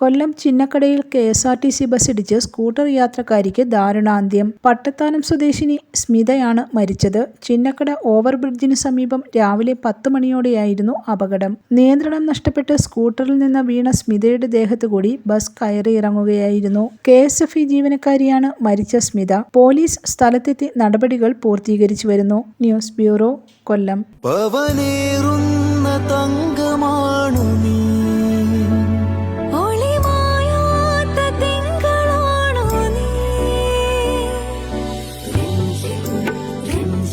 കൊല്ലം ചിന്നക്കടയിൽ K S R T C bus ഇടിച്ച് scooter യാത്രക്കാരിക്ക് ദാരുണാന്ത്യം. പട്ടത്താനം സ്വദേശിനി സ്മിതയാണ് മരിച്ചത്. ചിന്നക്കട ഓവർബ്രിഡ്ജിന് സമീപം രാവിലെ പത്ത് മണിയോടെയായിരുന്നു അപകടം. നിയന്ത്രണം നഷ്ടപ്പെട്ട് സ്കൂട്ടറിൽ നിന്ന് വീണ സ്മിതയുടെ ദേഹത്തു കൂടി ബസ് കയറിയിറങ്ങുകയായിരുന്നു. കെ എസ് എഫ് ഇ ജീവനക്കാരിയാണ് മരിച്ച സ്മിത. പോലീസ് സ്ഥലത്തെത്തി നടപടികൾ പൂർത്തീകരിച്ചു വരുന്നു. News bureau Kollam.